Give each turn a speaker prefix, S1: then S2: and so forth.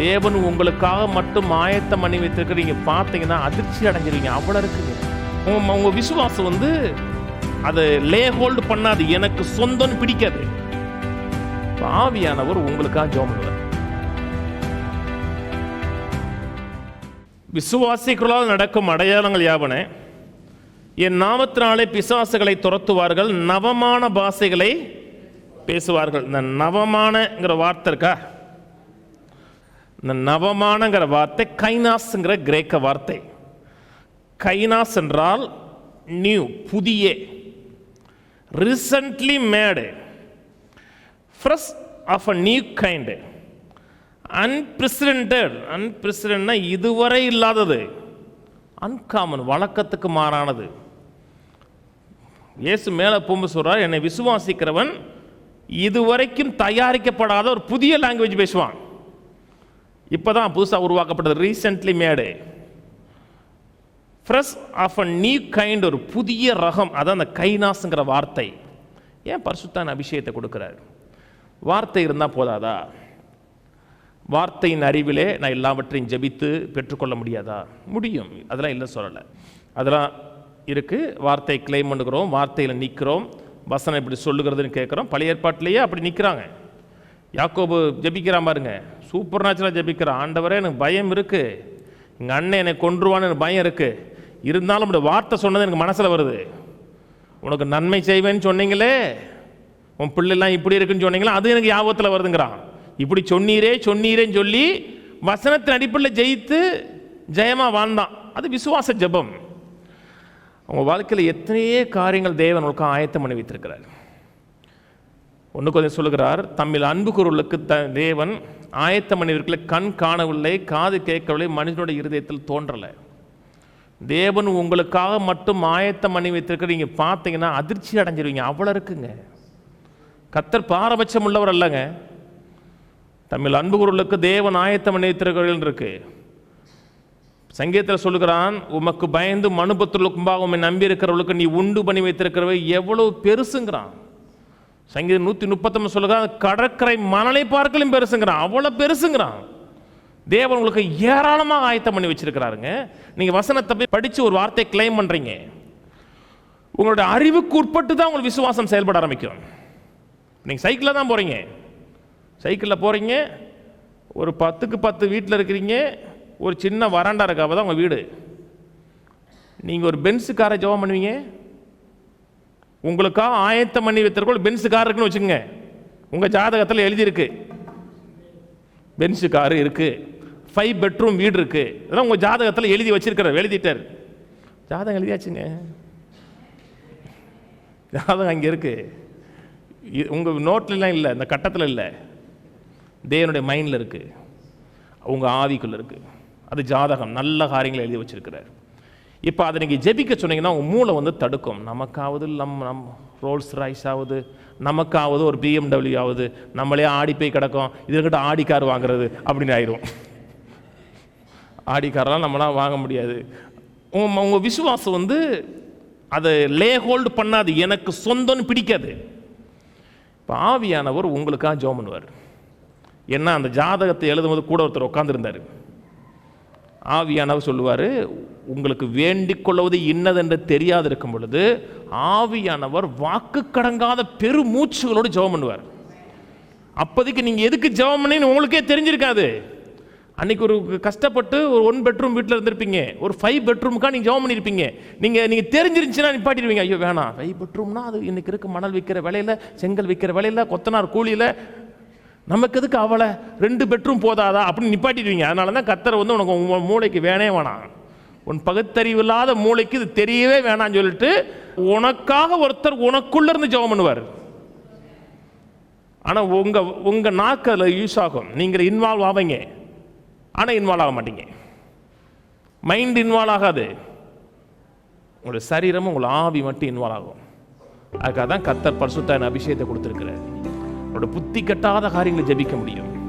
S1: தேவன் உங்களுக்காக மட்டும் ஆயத்தம் பண்ணி வைத்திருக்கிற நீங்க பார்த்தீங்கன்னா அதிர்ச்சி அடைஞ்சிருவீங்க. அவ்வளவு இருக்குங்க உங்க உங்க விசுவாசம் வந்து அதை லே ஹோல்டு பண்ணாது. எனக்கு சொந்தம்னு பிடிக்காது. ஆவியானவர் உங்களுக்காக ஜெபம் பண்ணுவார். விசுவாசிகளால் நடக்கும் அடையாளங்கள் யாவன? என் நாமத்தினாலே பிசாசுகளை துரத்துவார்கள். நவமான பாஷைகளை பேசுவார்கள். இந்த நவமானங்கிற வார்த்தை இருக்கா? இந்த நவமானங்கிற வார்த்தை கைனாஸ்ங்கிற கிரேக்க வார்த்தை. கைனாஸ் என்றால் நியூ புதிய. Recently made fresh of a new kind unprecedented அன்பிரசிடென்ட்னா இதுவரை இல்லாதது. அன்காமன் வழக்கத்துக்கு மாறானது. இயேசு மேலே போகும்போது சொல்கிறார் என்னை விசுவாசிக்கிறவன் இதுவரைக்கும் தயாரிக்கப்படாத ஒரு புதிய லாங்குவேஜ் பேசுவான். இப்போ தான் புதுசாக உருவாக்கப்பட்டது recently made fresh of a new kind ஒரு புதிய ரகம். அதான் அந்த கைனாஸுங்கிற வார்த்தை. ஏன் பரிசுத்தான் அபிஷேகத்தை கொடுக்குறார்? வார்த்தை இருந்தால் போதாதா? வார்த்தையின் அறிவிலே நான் எல்லாவற்றையும் ஜெபித்து பெற்றுக்கொள்ள முடியாதா? முடியும். அதெல்லாம் இல்லை சொல்லலை. அதெல்லாம் இருக்குது வார்த்தையை கிளைம் பண்ணுகிறோம் வார்த்தையில் நிற்கிறோம் வசனம் இப்படி சொல்லுகிறதுன்னு கேட்குறோம். பழைய ஏற்பாட்டிலேயே அப்படி நிற்கிறாங்க யாக்கோபு ஜெபிக்கிறான் பாருங்க. சூப்பர் நேச்சுரலாக ஜபிக்கிறான். ஆண்டவரே எனக்கு பயம் இருக்குது எங்கள் அண்ணன் என்னை கொன்றுவான்னு எனக்கு பயம் இருக்குது இருந்தாலும் அப்படி வார்த்தை சொன்னது எனக்கு மனசில் வருது. உனக்கு நன்மை செய்வேன்னு சொன்னீங்களே. உன் பிள்ளைலாம் இப்படி இருக்குன்னு சொன்னீங்களே அது எனக்கு ஞாபகத்தில் வருதுங்கிறான். இப்படி சொன்னீரே சொன்னீரேன்னு சொல்லி வசனத்தின் அடிப்படையில் ஜெயித்து ஜெயமாக வாழ்ந்தான். அது விசுவாச ஜெபம். உங்கள் வாழ்க்கையில் எத்தனையோ காரியங்கள் தேவன் உங்களுக்கு ஆயத்தம் பண்ணி வைத்திருக்கிறார். ஒன்று கொஞ்சம் சொல்லுகிறார் தம்மில் அன்பு குரலுக்கு த தேவன் ஆயத்த மனிதர்களை கண் காணவில்லை காது கேட்கவில்லை மனிதனுடைய இருதயத்தில் தோன்றலை. தேவன் உங்களுக்காக மட்டும் ஆயத்த மணி வைத்திருக்க நீங்கள் பார்த்தீங்கன்னா அதிர்ச்சி அடைஞ்சிருவீங்க. அவ்வளோ இருக்குங்க. கத்தர் பாரபட்சம் உள்ளவர் அல்லங்க. தமிழ் அன்பு குரலுக்கு தேவன் ஆயத்த மணி வைத்திருக்கிறவர்கள் இருக்கு. சங்கீதத்தில் சொல்லுகிறான் உமக்கு பயந்து மனுபத்திற்கு முன்பாக உண்மை நம்பி இருக்கிறவர்களுக்கு நீ உண்டு பண்ணி வைத்திருக்கிறவை எவ்வளவு பெருசுங்கிறான். சங்கீதம் நூற்றி முப்பத்தொம்பது சொல்லுகிறான் கடற்கரை மணலை பார்க்கலும் பெருசுங்கிறான். அவ்வளோ பெருசுங்கிறான். தேவன் உங்களுக்கு ஏராளமாக ஆயத்தம் பண்ணி வச்சுருக்கிறாருங்க. நீங்கள் வசனத்தை போய் படித்து ஒரு வார்த்தையை கிளைம் பண்ணுறீங்க உங்களோட அறிவுக்கு உட்பட்டு தான் உங்களுக்கு விசுவாசம் செயல்பட ஆரம்பிக்கும். நீங்கள் சைக்கிளில் தான் போகிறீங்க சைக்கிளில் போகிறீங்க ஒரு பத்துக்கு பத்து வீட்டில் இருக்கிறீங்க ஒரு சின்ன வராண்டா இருக்காவ தான் உங்கள் வீடு. நீங்கள் ஒரு பென்ஸு காரை ஜெபம் பண்ணுவீங்க உங்களுக்காக ஆயத்தம் பண்ணி வைத்திருக்கோம். பென்ஸு கார் இருக்குன்னு வச்சுக்கோங்க. உங்கள் ஜாதகத்தில் எழுதியிருக்கு. பென்ஸு காரு இருக்குது ஃபைவ் பெட்ரூம் வீடு இருக்குது இதெல்லாம் உங்கள் ஜாதகத்தில் எழுதி வச்சிருக்கிறார். எழுதிட்டார். ஜாதகம் எழுதியாச்சுங்க. ஜாதகம் அங்கே இருக்குது உங்கள் நோட்லலாம் இல்லை. இந்த கட்டத்தில் இல்லை. தேவனுடைய மைண்டில் இருக்குது உங்கள் ஆவிக்குள்ளே இருக்குது அது ஜாதகம். நல்ல காரியங்களை எழுதி வச்சிருக்கிறார். இப்போ அதை நீங்கள் ஜெபிக்க சொன்னீங்கன்னா உங்கள் மூளை வந்து தடுக்கும். நமக்காவது நம் நம் ரோல்ஸ் ரைஸ் ஆகுது நமக்காவது ஒரு பிஎம்டபிள்யூ ஆகுது நம்மளே ஆடி போய் கிடக்கும் இதுக்கிட்ட ஆடி கார் வாங்குறது அப்படின்னு ஆயிரும். ஆடி காரெல்லாம் நம்மளாம் வாங்க முடியாது. உங்கள் உங்கள் விசுவாசம் வந்து அதை லே ஹோல்டு பண்ணாது. எனக்கு சொந்தம்னு பிடிக்காது. இப்போ ஆவியானவர் உங்களுக்காக ஜோம் பண்ணுவார். ஏன்னா அந்த ஜாதகத்தை எழுதும்போது கூட ஒருத்தர் உட்காந்துருந்தார் ஆவியானவர் சொல்லுவார் உங்களுக்கு வேண்டிக் கொள்வது இன்னதென்று தெரியாது இருக்கும் பொழுது ஆவியானவர் வாக்கு கடங்காத பெருமூச்சுகளோடு ஜெபம் பண்ணுவார். அப்போதைக்கு நீங்கள் எதுக்கு ஜெபம் பண்ணீங்கன்னு உங்களுக்கே தெரிஞ்சிருக்காது. அன்னைக்கு ஒரு கஷ்டப்பட்டு ஒரு ஒன் பெட்ரூம் வீட்டில் இருந்திருப்பீங்க. ஒரு ஃபைவ் பெட்ரூமுக்காக நீங்கள் ஜெபம் பண்ணியிருப்பீங்க நீங்கள் நீங்கள் தெரிஞ்சிருந்துச்சுன்னா நிப்பாட்டிடுவீங்க. ஐயோ வேணாம். ஃபைவ் பெட்ரூம்னா அது இன்னைக்கு இருக்க. மணல் விற்கிற விலையில் செங்கல் விற்கிற விலையில கொத்தனார் கூலியில் நமக்கு எதுக்கு அவளை ரெண்டு பெட்ரூம் போதாதா அப்படின்னு நிப்பாட்டிடுவீங்க. அதனால தான் கத்தர் வந்து உனக்கு உன் மூளைக்கு வேணே வேணாம். உன் பகுத்தறிவு இல்லாத மூளைக்கு இது தெரியவே வேணாம்னு சொல்லிட்டு உனக்காக ஒருத்தர் உனக்குள்ள இருந்து ஜெபம் பண்ணுவார். ஆனால் உங்கள் உங்கள் நாக்கு அதில் யூஸ் ஆகும் நீங்கள் இன்வால்வ் ஆவீங்க. ஆனால் இன்வால்வ் ஆக மாட்டீங்க. மைண்ட் இன்வால்வ் ஆகாது. உங்களுடைய சரீரமும் உங்கள் ஆவி மட்டும் இன்வால்வ் ஆகும். அதுக்காக தான் கத்தர் பரிசுத்தான அபிஷேகத்தை கொடுத்துருக்கிறார். அவரோட புத்தி கட்டாத காரியங்களை ஜெபிக்க முடியும்.